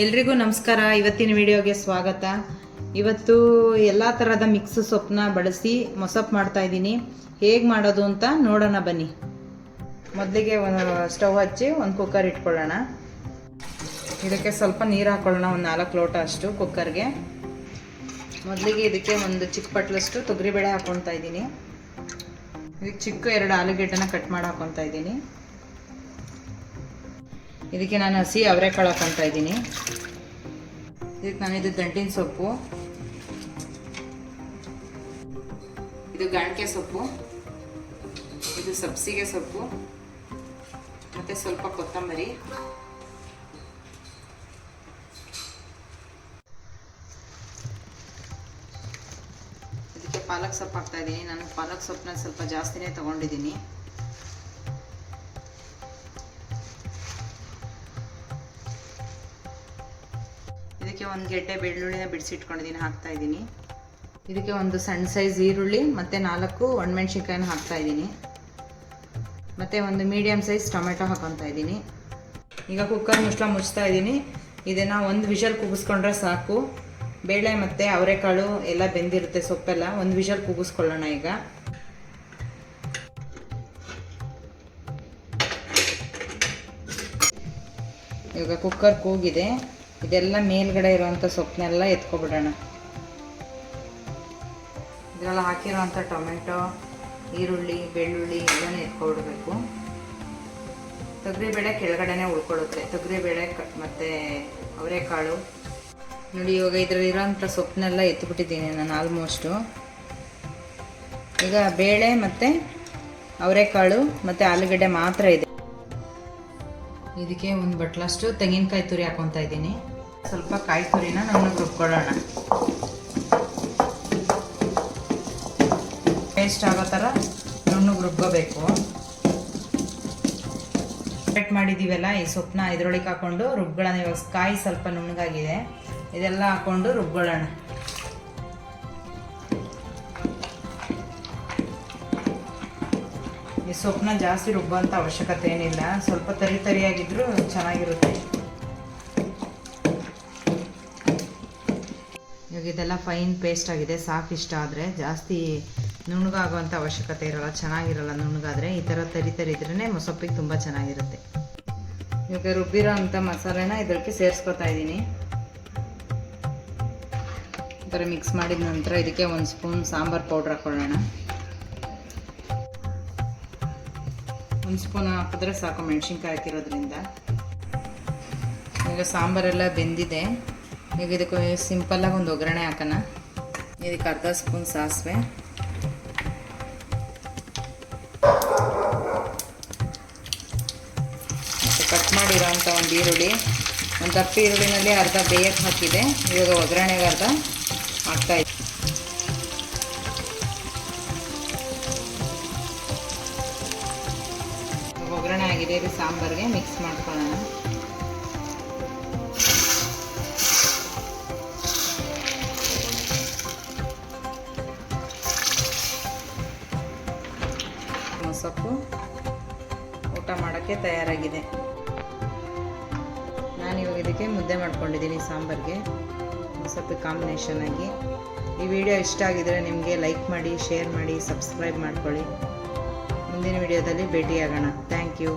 ಎಲ್ರಿಗೂ ನಮಸ್ಕಾರ. ಇವತ್ತಿನ ವಿಡಿಯೋಗೆ ಸ್ವಾಗತ. ಇವತ್ತು ಎಲ್ಲ ಥರದ ಮಿಕ್ಸ್ ಸೊಪ್ಪನ್ನ ಬಳಸಿ ಮೊಸಪ್ಪು ಮಾಡ್ತಾ ಇದ್ದೀನಿ. ಹೇಗೆ ಮಾಡೋದು ಅಂತ ನೋಡೋಣ ಬನ್ನಿ. ಮೊದಲಿಗೆ ಒಂದು ಸ್ಟವ್ ಹಚ್ಚಿ ಒಂದು ಕುಕ್ಕರ್ ಇಟ್ಕೊಳ್ಳೋಣ. ಇದಕ್ಕೆ ಸ್ವಲ್ಪ ನೀರು ಹಾಕೊಳ್ಳೋಣ, ಒಂದು ನಾಲ್ಕು ಲೋಟ ಅಷ್ಟು ಕುಕ್ಕರ್ಗೆ ಮೊದಲಿಗೆ ಇದಕ್ಕೆ ಒಂದು ಚಿಕ್ಕ ಪಟ್ಲಷ್ಟು ತೊಗರಿಬೇಳೆ ಹಾಕ್ಕೊಳ್ತಾ ಇದ್ದೀನಿ. ಇದಕ್ಕೆ ಚಿಕ್ಕ ಎರಡು ಆಲೂಗೆಡ್ಡೆನ ಕಟ್ ಮಾಡಿ ಹಾಕ್ಕೊತಾ ಇದ್ದೀನಿ. ಇದಕ್ಕೆ ನಾನು ಹಸಿ ಅವರೆಕಾಳು ಹಾಕೊತಾ ಇದ್ದೀನಿ. ಇದಕ್ಕೆ ನಾನು ಇದು ದಂಟಿನ ಸೊಪ್ಪು. ಇದು ಗಾಣಿಕೆ ಸೊಪ್ಪು. ಇದು ಸಬ್ಸಿಗೆ ಸೊಪ್ಪು. ಮತ್ತು ಸ್ವಲ್ಪ ಕೊತ್ತಂಬರಿ. ಇದಕ್ಕೆ ಪಾಲಕ್ ಸೊಪ್ಪು ಹಾಕ್ತಾ ಇದ್ದೀನಿ. ನಾನು ಪಾಲಕ್ ಸೊಪ್ಪನ್ನ ಸ್ವಲ್ಪ ಜಾಸ್ತಿನೇ ತಗೊಂಡಿದ್ದೀನಿ. ಇದಕ್ಕೆ ಒಂದು ಗೆಡ್ಡೆ ಬೆಳ್ಳುಳ್ಳಿನ ಬಿಡಿಸಿಟ್ಕೊಂಡಿದ್ದೀನಿ ಹಾಕ್ತಾ ಇದ್ದೀನಿ ಇದಕ್ಕೆ ಒಂದು ಸಣ್ಣ ಸೈಜ್ ಈರುಳ್ಳಿ, ಮತ್ತು ನಾಲ್ಕು ಒಣಮೆಣ್ಸಿನ್ಕಾಯಿನ ಹಾಕ್ತಾ ಇದ್ದೀನಿ ಮತ್ತು ಒಂದು ಮೀಡಿಯಮ್ ಸೈಜ್ ಟೊಮೆಟೊ ಹಾಕೊತಾ ಇದ್ದೀನಿ ಈಗ ಕುಕ್ಕರ್ ಮುಚ್ಚಳ ಮುಚ್ತಾ ಇದ್ದೀನಿ ಇದನ್ನು ಒಂದು ವಿಷಲ್ ಕೂಗಿಸ್ಕೊಂಡ್ರೆ ಸಾಕು. ಬೇಳೆ ಮತ್ತು ಅವರೆಕಾಳು ಎಲ್ಲ ಬೆಂದಿರುತ್ತೆ ಸೊಪ್ಪೆಲ್ಲ, ಒಂದು ವಿಷಲ್ ಕೂಗಿಸ್ಕೊಳ್ಳೋಣ ಈಗ. ಇವಾಗ ಕುಕ್ಕರ್ ಕೂಗಿದೆ. ಇದೆಲ್ಲ ಮೇಲ್ಗಡೆ ಇರುವಂಥ ಸೊಪ್ಪನ್ನೆಲ್ಲ ಎತ್ಕೊಬಿಡೋಣ. ಇದರಲ್ಲ ಹಾಕಿರೋವಂಥ ಟೊಮೆಟೊ, ಈರುಳ್ಳಿ, ಬೆಳ್ಳುಳ್ಳಿ ಎಲ್ಲನೂ ಎತ್ಕೊಬಿಡ್ಬೇಕು. ತೊಗರಿಬೇಳೆ ಕೆಳಗಡೆನೇ ಉಳ್ಕೊಳ್ಳುತ್ತೆ. ತೊಗರಿಬೇಳೆ ಕ, ಮತ್ತು ಅವರೆಕಾಳು. ನೋಡಿ, ಇವಾಗ ಇದರಲ್ಲಿರೋಂಥ ಸೊಪ್ಪನ್ನೆಲ್ಲ ಎತ್ಬಿಟ್ಟಿದ್ದೀನಿ ನಾನು ಆಲ್ಮೋಸ್ಟು ಈಗ ಬೇಳೆ ಮತ್ತು ಅವರೆಕಾಳು ಮತ್ತು ಆಲೂಗಡ್ಡೆ ಮಾತ್ರ ಇದೆ. ಇದಕ್ಕೆ ಒಂದು ಬಟ್ಲಷ್ಟು ತೆಂಗಿನಕಾಯಿ ತುರಿ ಹಾಕೊತಾ ಇದ್ದೀನಿ. ಸ್ವಲ್ಪ ಕಾಯಿ ತುರಿನ ನಾನು ರುಬ್ಕೊಳ್ಳೋಣ. ಪೇಸ್ಟ್ ಆಗೋ ಥರ ನುಣ್ಣಗೆ ರುಬ್ಕೋಬೇಕು. ಕಟ್ ಮಾಡಿದ್ದೀವಲ್ಲ ಈ ಸೊಪ್ಪನ್ನ ಇದ್ರೊಳಗೆ ಹಾಕೊಂಡು ರುಬ್ಕೊಳ್ಳೋಣ. ಇವಾಗ ಕಾಯಿ ಸ್ವಲ್ಪ ನುಣ್ಣಗಾಗಿದೆ. ಇದೆಲ್ಲ ಹಾಕ್ಕೊಂಡು ರುಬ್ಕೊಳ್ಳೋಣ. ಈ ಸೊಪ್ಪನ್ನ ಜಾಸ್ತಿ ರುಬ್ಬೋಂಥ ಅವಶ್ಯಕತೆ ಏನಿಲ್ಲ. ಸ್ವಲ್ಪ ತರಿ ತರಿಯಾಗಿದ್ದರೂ ಚೆನ್ನಾಗಿರುತ್ತೆ. ಇವಾಗ ಇದೆಲ್ಲ ಫೈನ್ ಪೇಸ್ಟ್ ಆಗಿದೆ ಸಾಕು ಇಷ್ಟ ಆದರೆ ಜಾಸ್ತಿ ನುಣ್ಣಗಾಗುವಂಥ ಅವಶ್ಯಕತೆ ಇರೋಲ್ಲ, ಚೆನ್ನಾಗಿರಲ್ಲ ನುಣ್ಣಗಾದರೆ ಈ ಥರ ತರಿ ತರಿ ಇದ್ರೇ ಮೊಸಪ್ಪಿಗೆ ತುಂಬ ಚೆನ್ನಾಗಿರುತ್ತೆ. ಇವಾಗ ರುಬ್ಬಿರೋ ಅಂಥ ಮಸಾಲೆನ ಇದಕ್ಕೆ ಸೇರಿಸ್ಕೊತಾ ಇದ್ದೀನಿ. ಈ ಮಿಕ್ಸ್ ಮಾಡಿದ ನಂತರ ಇದಕ್ಕೆ ಒಂದು ಸ್ಪೂನ್ ಸಾಂಬಾರು ಪೌಡ್ರ್ ಹಾಕೊಳ್ಳೋಣ. ಒಂದು ಸ್ಪೂನ್ ಹಾಕಿದ್ರೆ ಸಾಕು ಮೆಣಸಿನ್ಕಾಯಿ ಹಾಕಿರೋದ್ರಿಂದ. ಈಗ ಸಾಂಬಾರೆಲ್ಲ ಬೆಂದಿದೆ. ಈಗ ಇದಕ್ಕೆ ಸಿಂಪಲ್ಲಾಗಿ ಒಂದು ಒಗ್ಗರಣೆ ಹಾಕೋಣ. ಇದಕ್ಕೆ ಅರ್ಧ ಸ್ಪೂನ್ ಸಾಸಿವೆ. ಕಟ್ ಮಾಡಿರೋಂಥ ಒಂದು ಈರುಳ್ಳಿ. ಒಂದು ದಪ್ಪ ಈರುಳ್ಳಿನಲ್ಲಿ ಅರ್ಧ ಬೇಯಕ್ಕೆ ಹಾಕಿದೆ. ಇವಾಗ ಒಗ್ಗರಣೆಗೆ ಅರ್ಧ ಹಾಕ್ತಾ ಇದ್ದೀನಿ ಒಗ್ಗರಣೆ ಆಗಿದೆ. ಇದು ಸಾಂಬಾರ್ಗೆ ಮಿಕ್ಸ್ ಮಾಡ್ಕೊಳ್ಳೋಣ. ಸೊಪ್ಪು ಊಟ ಮಾಡೋಕ್ಕೆ ತಯಾರಾಗಿದೆ. ನಾನು ಇವಾಗ ಇದಕ್ಕೆ ಮುದ್ದೆ ಮಾಡ್ಕೊಂಡಿದ್ದೀನಿ ಸಾಂಬಾರ್ಗೆ. ಸ್ವಲ್ಪ ಕಾಂಬಿನೇಷನ್ ಆಗಿ. ಈ ವಿಡಿಯೋ ಇಷ್ಟ ಆಗಿದ್ರೆ ನಿಮಗೆ ಲೈಕ್ ಮಾಡಿ ಶೇರ್ ಮಾಡಿ ಸಬ್ಸ್ಕ್ರೈಬ್ ಮಾಡ್ಕೊಳ್ಳಿ. ಮುಂದಿನ ವಿಡಿಯೋದಲ್ಲಿ ಭೇಟಿಯಾಗೋಣ. Thank you